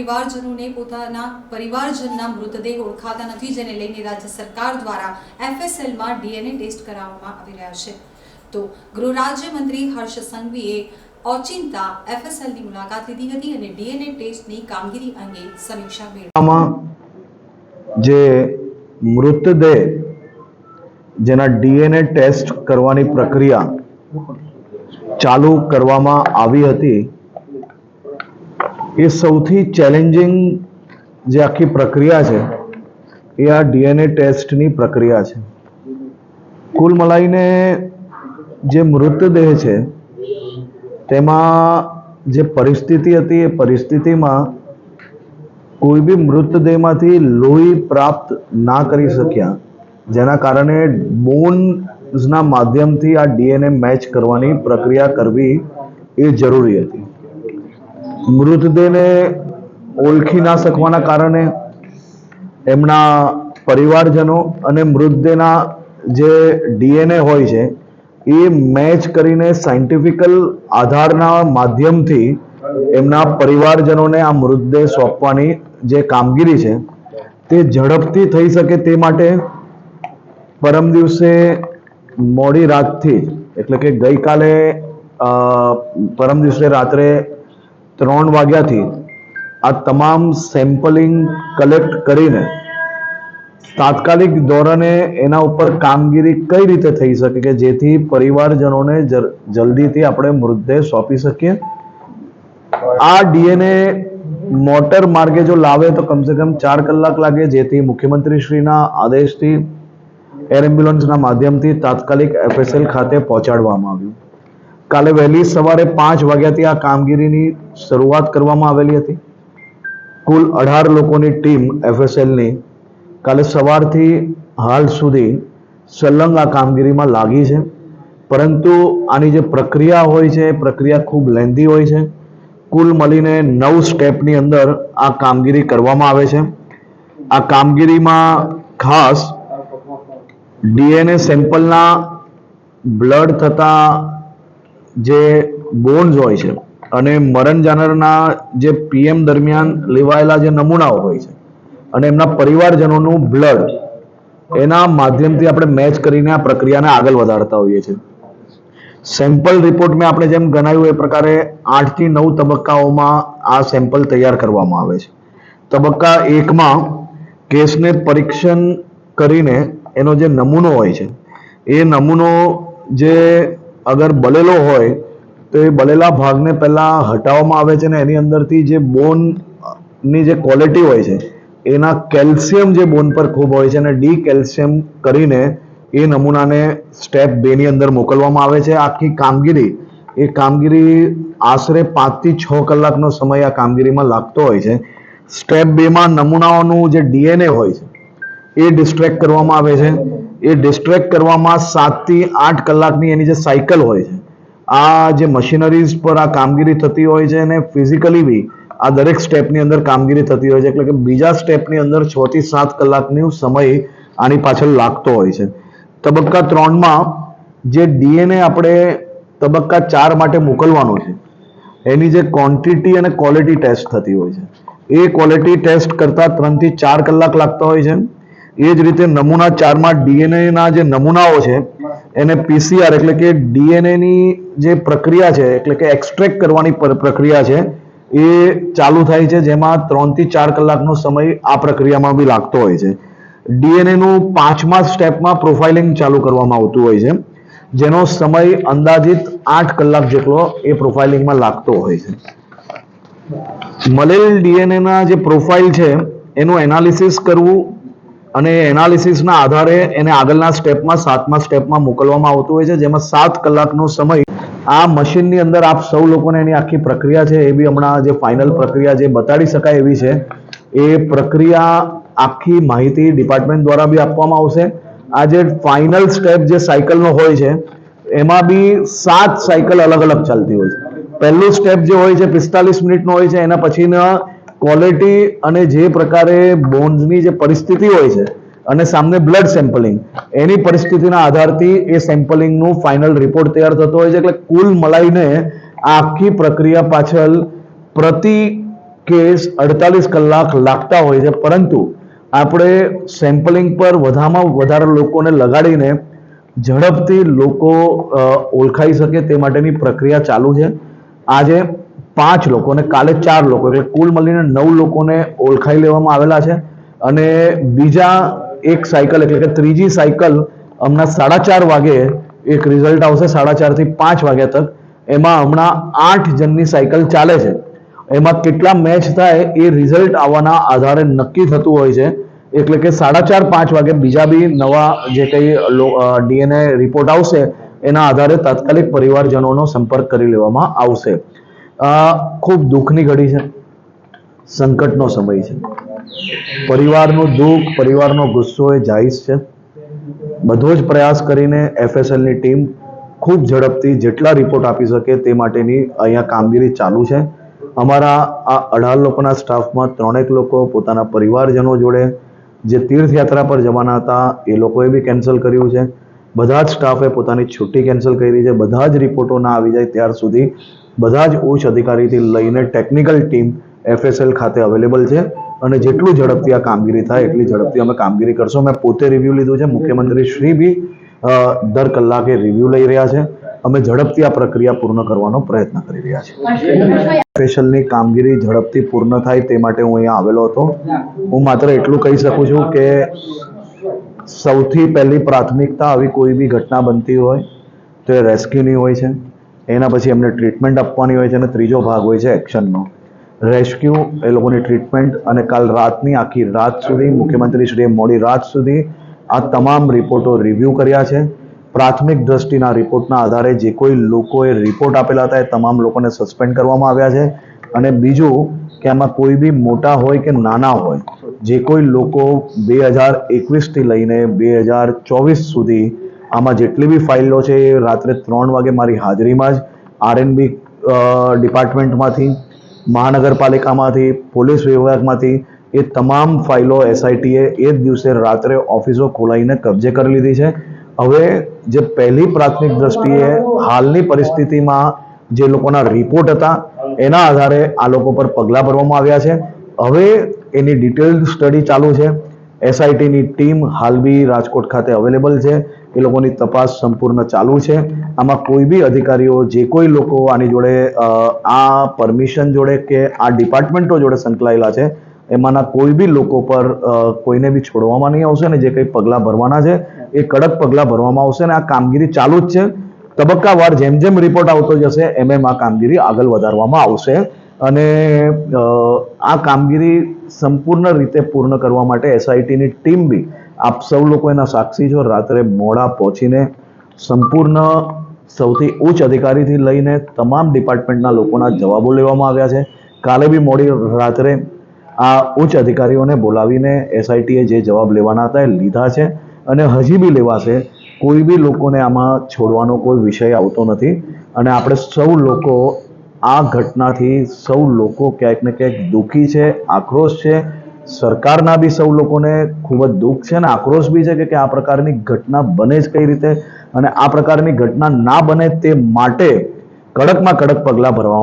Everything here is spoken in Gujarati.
પરિવારજનોને પોતાના પરિવારજનના મૃતદેહ ઓળખાતા નથી, જેને લઈને રાજ્ય સરકાર દ્વારા એફએસએલમાં ડીએનએ ટેસ્ટ કરાવવામાં આવી રહ્યા છે. તો ગૃહ રાજ્યમંત્રી હર્ષ સંઘવીએ ઓચિંતા એફએસએલની મુલાકાત લીધી હતી અને ડીએનએ ટેસ્ટની કામગીરી અંગે સમીક્ષા મેળવી. જે મૃતદેહ, જેના ડીએનએ ટેસ્ટ કરવાની પ્રક્રિયા ચાલુ કરવામાં આવી હતી એ સૌથી ચેલેન્જિંગ જે આખી પ્રક્રિયા છે, એ આ ડીએનએ ટેસ્ટની પ્રક્રિયા છે. કુલ મલાઈને જે મૃતદેહ છે, તેમાં જે પરિસ્થિતિ હતી, એ પરિસ્થિતિમાં કોઈ બી મૃતદેહમાંથી લોહી પ્રાપ્ત ના કરી શક્યા. જેના કારણે બોન્સના માધ્યમથી આ ડીએનએ મેચ કરવાની પ્રક્રિયા કરવી એ જરૂરી હતી. મૃતદેહને ઓળખી ના શકવાના કારણે એમના પરિવારજનો અને મૃતદેહના જે ડીએનએ હોય છે, એ મેચ કરીને સાયન્ટિફિકલ આધારના માધ્યમથી એમના પરિવારજનોને આ મૃતદેહ સોંપવાની જે કામગીરી છે, તે ઝડપથી થઈ શકે તે માટે પરમ દિવસે મોડી રાતથી એટલે કે ગઈકાલે પરમ દિવસે રાત્રે ત્રણ વાગ્યાથી આ તમામ સેમ્પલિંગ કલેક્ટ કરીને તાત્કાલિક ધોરણે એના ઉપર કામગીરી કઈ રીતે થઈ શકે કે જેથી પરિવારજનોને જલ્દીથી આપણે મૃતદેહ સોંપી શકીએ? આ ડીએનએ મોટર માર્ગે જો લાવે તો કમસે કમ ચાર કલાક લાગે, જેથી મુખ્યમંત્રી શ્રીના આદેશથી એર એમ્બ્યુલન્સના માધ્યમથી તાત્કાલિક એફએસએલ ખાતે પહોંચાડવામાં આવ્યું. કાલે વહેલી સવારે પાંચ વાગ્યાથી આ કામગીરીની શરૂઆત કરવામાં આવેલી હતી. કુલ અઢાર લોકોની ટીમ એફએસએલની કાલે સવારથી હાલ સુધી સલંગ આ કામગીરીમાં લાગી છે. પરંતુ આની જે પ્રક્રિયા હોય છે, એ પ્રક્રિયા ખૂબ લેન્ધી હોય છે. કુલ મળીને નવ સ્ટેપની અંદર આ કામગીરી કરવામાં આવે છે. આ કામગીરીમાં ખાસ ડીએનએ સેમ્પલના બ્લડ થતા જે બોન્સ હોય છે અને મરણ જાનરના જે પીએમ દરમિયાન લેવાયેલા જે નમૂનાઓ હોય છે અને એમના પરિવારજનોનું બ્લડ એના માધ્યમથી આપણે મેચ કરીને આ પ્રક્રિયાને આગળ વધારતા હોઈએ છીએ. સેમ્પલ રિપોર્ટમાં આપણે જેમ ગણાયું એ પ્રકારે આઠથી નવ તબક્કાઓમાં આ સેમ્પલ તૈયાર કરવામાં આવે છે. તબક્કા એકમાં કેસને પરીક્ષણ કરીને એનો જે નમૂનો હોય છે, એ નમૂનો જે અગર બલેલો હોય, તો એ બલેલા ભાગને પહેલાં હટાવવામાં આવે છે ને એની અંદરથી જે બોનની જે ક્વોલિટી હોય છે, એના કેલ્શિયમ જે બોન પર ખૂબ હોય છે અને ડી કેલ્શિયમ કરીને એ નમૂનાને સ્ટેપ બેની અંદર મોકલવામાં આવે છે. આખી કામગીરી, એ કામગીરી આશરે પાંચથી છ કલાકનો સમય આ કામગીરીમાં લાગતો હોય છે. સ્ટેપ બેમાં નમૂનાઓનું જે ડીએનએ હોય છે, એ ડિસ્ટ્રેક્ટ કરવામાં આવે છે. એ ડિસ્ટ્રેક્ટ કરવામાં સાતથી આઠ કલાકની એની જે સાયકલ હોય છે, આ જે મશીનરીઝ પર આ કામગીરી થતી હોય છે અને ફિઝિકલી બી આ દરેક સ્ટેપની અંદર કામગીરી થતી હોય છે, એટલે કે બીજા સ્ટેપની અંદર છ થી સાત કલાકનો સમય આની પાછળ લાગતો હોય છે. તબક્કા ત્રણમાં જે ડીએનએ આપણે તબક્કા ચાર માટે મોકલવાનું છે, એની જે ક્વોન્ટિટી અને ક્વોલિટી ટેસ્ટ થતી હોય છે. એ ક્વોલિટી ટેસ્ટ કરતા ત્રણથી ચાર કલાક લાગતા હોય છે. એ જ રીતે નમૂના ચારમાં ડીએનએના જે નમૂનાઓ છે, એને પીસીઆર એટલે કે ડીએનએની જે પ્રક્રિયા છે, એટલે કે એક્સટ્રેક્ટ કરવાની પ્રક્રિયા છે, એ ચાલુ થાય છે, જેમાં ત્રણથી ચાર કલાકનો સમય આ પ્રક્રિયામાં બી લાગતો હોય છે. ડીએનએ નું પાંચમા સ્ટેપમાં પ્રોફાઇલિંગ ચાલુ કરવામાં આવતું હોય છે, જેનો સમય અંદાજિત આઠ કલાક જેટલો એ પ્રોફાઇલિંગમાં લાગતો હોય છે. મળેલ ડીએનએના જે પ્રોફાઇલ છે, એનું એનાલિસિસ કરવું અને એનાલિસિસના આધારે એને આગળના સ્ટેપમાં, સાતમા સ્ટેપમાં મોકલવામાં આવતું હોય છે, જેમાં સાત કલાકનો સમય આ મશીનની અંદર આપ સૌ લોકોને એની આખી પ્રક્રિયા છે, એ બી હમણાં જે ફાઇનલ પ્રક્રિયા જે બતાડી શકાય એવી છે, એ પ્રક્રિયા આખી માહિતી ડિપાર્ટમેન્ટ દ્વારા બી આપવામાં આવશે. આ જે ફાઇનલ સ્ટેપ જે સાયકલનો હોય છે, એમાં બી સાત સાયકલ અલગ અલગ ચાલતી હોય છે. પહેલું સ્ટેપ જે હોય છે, પિસ્તાલીસ મિનિટનો હોય છે, એના પછીના ક્વોલિટી અને જે પ્રકારે બોન્ડની જે પરિસ્થિતિ હોય છે અને સામે બ્લડ સેમ્પલિંગ એની પરિસ્થિતિના આધારથી એ સેમ્પલિંગનું ફાઇનલ રિપોર્ટ તૈયાર થતો હોય છે એટલે કુલ મલાઈને આખી પ્રક્રિયા પાછળ પ્રતિ કેસ અડતાલીસ કલાક લાગતા હોય છે. પરંતુ આપણે સેમ્પલિંગ પર વધારેમાં વધારે લોકોને લગાડીને ઝડપથી લોકો ઓળખાઈ શકે તે માટેની પ્રક્રિયા ચાલુ છે. આજે પાંચ લોકો અને કાલે ચાર લોકો, એટલે કુલ મળીને નવ લોકોને ઓળખાઈ લેવામાં આવેલા છે. અને બીજા એક સાયકલ, એટલે કે ત્રીજી સાયકલ હમણાં સાડા ચાર વાગે, એક રિઝલ્ટ આવશે સાડા ચારથી પાંચ વાગ્યા તક. એમાં હમણાં આઠ જણની સાયકલ ચાલે છે. એમાં કેટલા મેચ થાય એ રિઝલ્ટ આવવાના આધારે નક્કી થતું હોય છે. એટલે કે સાડા ચાર પાંચ વાગે બીજા બી નવા જે કંઈ ડીએનએ રિપોર્ટ આવશે, એના આધારે તાત્કાલિક પરિવારજનોનો સંપર્ક કરી લેવામાં આવશે. અ, ખૂબ દુઃખની ઘડી છે. સંકટનો સમય છે. પરિવારનું દુઃખ પરિવારનો ગુસ્સો એ જાયઝ છે. બધો જ પ્રયાસ કરીને એફએસએલની ટીમ ખૂબ ઝડપથી જેટલા રિપોર્ટ આપી શકે તે માટેની અહીંયા કામગીરી ચાલુ છે. અમારા આ અઢાર લોકોના સ્ટાફમાં ત્રણેક લોકો પોતાના પરિવારજનો જોડે જે તીર્થયાત્રા પર જવાના હતા એ લોકોએ બી કેન્સલ કર્યું છે. બધા જ સ્ટાફે પોતાની છુટ્ટી કેન્સલ કરી છે. બધા જ રિપોર્ટો ના આવી જાય ત્યાર સુધી બધા જ ઉચ્ચ અધિકારીથી લઈને ટેકનિકલ ટીમ એફએસએલ ખાતે અવેલેબલ છે અને જેટલું ઝડપથી આ કામગીરી થાય એટલી ઝડપથી અમે કામગીરી કરશું. મેં પોતે રિવ્યૂ લીધું છે. મુખ્યમંત્રી શ્રી બી દર કલાકે રિવ્યૂ લઈ રહ્યા છે. અમે ઝડપથી આ પ્રક્રિયા પૂર્ણ કરવાનો પ્રયત્ન કરી રહ્યા છીએ. સ્પેશિયલની કામગીરી ઝડપથી પૂર્ણ થાય તે માટે હું અહીંયા આવેલો હતો. હું માત્ર એટલું કહી શકું છું કે સૌથી પહેલી પ્રાથમિકતા આવી કોઈ બી ઘટના બનતી હોય, તો એ રેસ્ક્યુની હોય છે. એના પછી એમને ટ્રીટમેન્ટ આપવાની હોય છે અને ત્રીજો ભાગ હોય છે એક્શનનો રેસ્ક્યુ એ લોકોની ટ્રીટમેન્ટ અને કાલ રાતની આખી રાત સુધી મુખ્યમંત્રીશ્રીએ મોડી રાત સુધી આ તમામ રિપોર્ટો રિવ્યૂ કર્યા છે. પ્રાથમિક દ્રષ્ટિના રિપોર્ટના આધારે જે કોઈ લોકોએ રિપોર્ટ આપેલા હતા એ તમામ લોકોને સસ્પેન્ડ કરવામાં આવ્યા છે. અને બીજું કે આમાં કોઈ બી મોટા હોય કે નાના હોય, જે કોઈ લોકો બે હજાર એકવીસથી લઈને બે હજાર ચોવીસ સુધી આમાં જેટલી બી ફાઇલો છે, એ રાત્રે ત્રણ વાગે મારી હાજરીમાં જ આરએનબી ડિપાર્ટમેન્ટમાંથી, મહાનગરપાલિકામાંથી, પોલીસ વિભાગમાંથી, એ તમામ ફાઇલો એસઆઈટીએ એ જ દિવસે રાત્રે ઓફિસો ખોલાવીને કબજે કરી લીધી છે. હવે જે પહેલી પ્રાથમિક દ્રષ્ટિએ હાલની પરિસ્થિતિમાં જે લોકોના રિપોર્ટ હતા, એના આધારે આ લોકો પર પગલાં ભરવામાં આવ્યા છે. હવે એની ડિટેલ સ્ટડી ચાલુ છે. એસઆઈટીની ટીમ હાલ બી રાજકોટ ખાતે અવેલેબલ છે. એ લોકોની તપાસ સંપૂર્ણ ચાલુ છે. આમાં કોઈ બી અધિકારીઓ, જે કોઈ લોકો આની જોડે આ પરમિશન જોડે કે આ ડિપાર્ટમેન્ટો જોડે સંકળાયેલા છે, એમાંના કોઈ બી લોકો પર કોઈને બી છોડવામાં નહીં આવશે ને જે કંઈ પગલાં ભરવાના છે, એ કડક પગલાં ભરવામાં આવશે અને આ કામગીરી ચાલુ જ છે. તબક્કાવાર જેમ જેમ રિપોર્ટ આવતો જશે, એમ એમ આ કામગીરી આગળ વધારવામાં આવશે. અને આ કામગીરી સંપૂર્ણ રીતે પૂર્ણ કરવા માટે એસઆઈટીની ટીમ બી, આપ સૌ લોકો એના સાક્ષી છો, રાત્રે મોડા પહોંચીને સંપૂર્ણ સૌથી ઉચ્ચ અધિકારીથી લઈને તમામ ડિપાર્ટમેન્ટના લોકોના જવાબો લેવામાં આવ્યા છે. કાલે બી મોડી રાત્રે આ ઉચ્ચ અધિકારીઓને બોલાવીને એસઆઈટીએ જે જવાબ લેવાના હતા એ લીધા છે અને હજી બી લેવાશે. કોઈ બી લોકોને આમાં છોડવાનો કોઈ વિષય આવતો નથી અને આપણે સૌ લોકો આ ઘટનાથી સૌ લોકો ક્યાંક ને ક્યાંક દુઃખી છે, આક્રોશ છે. સરકારના બી સૌ લોકોને ખૂબ જ દુઃખ છે અને આક્રોશ બી છે કે આ પ્રકારની ઘટના બને જ કઈ રીતે અને આ પ્રકારની ઘટના ના બને તે માટે કડકમાં કડક પગલાં ભરવા